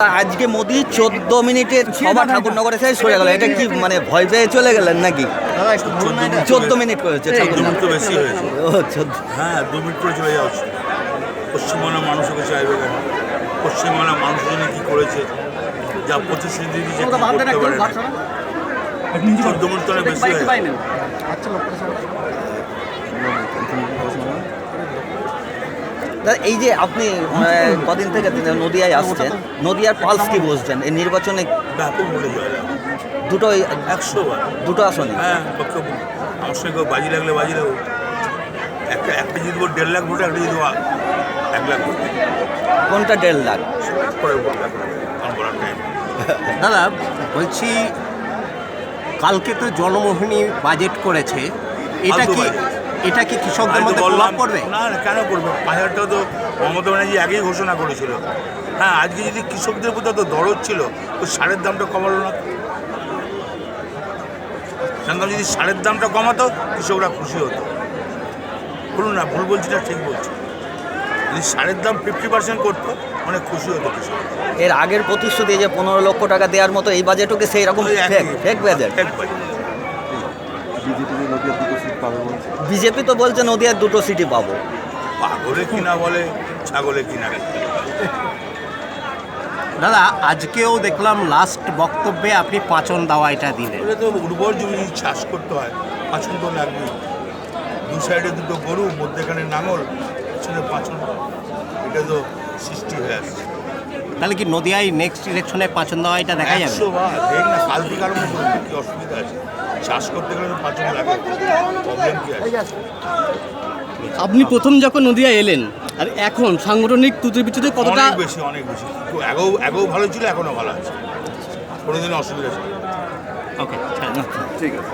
আজকে মোদি চোদ্দ মিনিটে সভা ঠাকুরনগরে শেষ হয়ে গেল। এটা কি মানে ভয় পেয়ে চলে গেলেন নাকি? চোদ্দ মিনিট হয়েছে হ্যাঁ দু মিনিট করে চলে যাচ্ছে পশ্চিমবাংলার মানুষকে চাইবে কেন পশ্চিমবাংলার মানুষ জন্য কী করেছে? যা প্রতিশ্রুতি দিয়েছে। চোদ্দ মিনিট তো বেশি হয়ে এই যে আপনি কদিন থেকে নদিয়ায় আসছেন নদিয়ার পালস কি বসছেন এই নির্বাচনে ব্যাপক ভোটে দুটোই একশো দুটো আসনে হ্যাঁ আমার সঙ্গে কেউ বাজি লাগলে বাজি লাগো একটা একটা জিতবো দেড় লাখ ভোটে একটা জিতবো এক লাখ ভোটে। কোনটা দেড় লাখ? দাদা বলছি কালকে তো জনমোহিনী বাজেট করেছে। এটা কি। এটা কি কৃষকদের মধ্যে প্রভাব পড়বে? না কেন করবে পাঁচ হাজার টাকা তো মমতা ব্যানার্জি আগেই ঘোষণা করেছিল। হ্যাঁ আজকে যদি কৃষকদের প্রতি তো দরদ ছিল তো সারের দামটা কমালো না। সেরকম যদি সারের দামটা কমাতো কৃষকরা খুশি হতো। বলুন না ভুল বলছি না ঠিক বলছি। যদি সারের দাম ফিফটি পার্সেন্ট করতো অনেক খুশি হতো কৃষক এর আগের প্রতিশ্রুতি যে পনেরো লক্ষ টাকা দেওয়ার মতো এই বাজেটও কি সেই রকম fake fake budget budget BJP তো বলছে নদিয়ার দুটো সিটি পাবো। পাগলে কিনা বলে ছাগলে কিনা দাদা আজকেও দেখলাম লাস্ট বক্তব্যে আপনি পাচন দাওয়া এটা দিলেন। এটা তো উর্বর জমি চাষ করতে হয় পাঁচন তো লাগবে। দু সাইডে দুটো গরু মধ্যেখানে নাঙল পিছনে পাঁচন। এটা তো সৃষ্টি হয়ে আসছে। তাহলে কি নদিয়ায় নেক্সট ইলেকশনে পাচন দাওয়া এটা দেখা যাবে? দেখ না কাল থেকে আরম্ভ কি অসুবিধা আছে। চাষ করতে গেলে লাগে। প্রবলেম কি আছে? আপনি প্রথম যখন নদিয়া এলেন আর এখন সাংগঠনিক তুতুর বিচ্ছুতে কতটা অনেক বেশি অনেক বেশি। আগেও আগেও ভালো ছিল এখনও ভালো আছে। কোনোদিনও অসুবিধা ছিল না। ওকে ঠিক আছে।